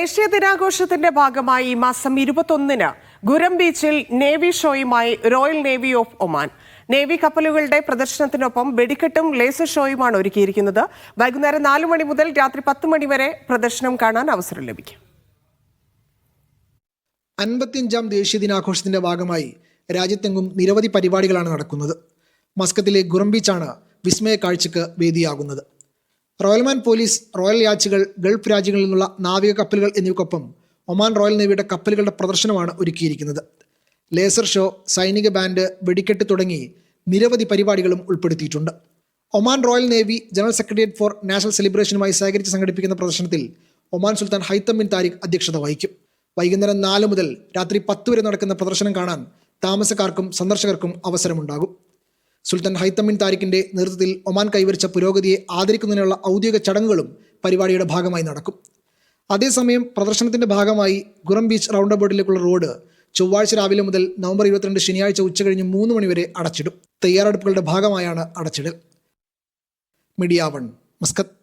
ദേശീയ ദിനാഘോഷത്തിന്റെ ഭാഗമായി ഈ മാസം ഇരുപത്തൊന്നിന് ഗുരം ബീച്ചിൽ navy ഷോയുമായി Royal Navy of Oman. Navy കപ്പലുകളുടെ പ്രദർശനത്തിനൊപ്പം വെടിക്കെട്ടും ലേസർ ഷോയുമാണ് ഒരുക്കിയിരിക്കുന്നത്. വൈകുന്നേരം നാലു മണി മുതൽ രാത്രി പത്ത് മണി വരെ പ്രദർശനം കാണാൻ അവസരം ലഭിക്കും. അൻപത്തിയഞ്ചാം ദേശീയ ദിനാഘോഷത്തിന്റെ ഭാഗമായി രാജ്യത്തെങ്ങും നിരവധി പരിപാടികളാണ് നടക്കുന്നത്. മസ്കത്തിലെ ഗുറം ബീച്ചാണ് വിസ്മയ കാഴ്ചക്ക് വേദിയാകുന്നത്. റോയൽമാൻ പോലീസ് റോയൽ യാച്ചുകൾ ഗൾഫ് രാജ്യങ്ങളിൽ നിന്നുള്ള നാവിക കപ്പലുകൾ എന്നിവയ്ക്കൊപ്പം ഒമാൻ റോയൽ നേവിയുടെ കപ്പലുകളുടെ പ്രദർശനമാണ് ഒരുക്കിയിരിക്കുന്നത്. ലേസർ ഷോ സൈനിക ബാൻഡ് വെടിക്കെട്ട് തുടങ്ങി നിരവധി പരിപാടികളും ഉൾപ്പെടുത്തിയിട്ടുണ്ട്. Oman Royal Navy General Secretariat for National സെലിബ്രേഷനുമായി സഹകരിച്ച് സംഘടിപ്പിക്കുന്ന പ്രദർശനത്തിൽ Oman Sultan Haitham bin Tariq അധ്യക്ഷത വഹിക്കും. വൈകുന്നേരം നാല് മുതൽ രാത്രി പത്ത് വരെ നടക്കുന്ന പ്രദർശനം കാണാൻ താമസക്കാർക്കും സന്ദർശകർക്കും അവസരമുണ്ടാകും. സുൽത്താൻ ഹൈത്തമിൻ താരിഖിന്റെ നേതൃത്വത്തിൽ ഒമാൻ കൈവരിച്ച പുരോഗതിയെ ആദരിക്കുന്നതിനുള്ള ഔദ്യോഗിക ചടങ്ങുകളും പരിപാടിയുടെ ഭാഗമായി നടക്കും. അതേസമയം പ്രദർശനത്തിന്റെ ഭാഗമായി ഗുറം ബീച്ച് റൗണ്ട് അബൌട്ടിലേക്കുള്ള റോഡ് ചൊവ്വാഴ്ച രാവിലെ മുതൽ നവംബർ ഇരുപത്തിരണ്ട് ശനിയാഴ്ച ഉച്ചകഴിഞ്ഞ് മൂന്ന് മണിവരെ അടച്ചിടും. തയ്യാറെടുപ്പുകളുടെ ഭാഗമായാണ് അടച്ചിടൽ. Media One Muscat.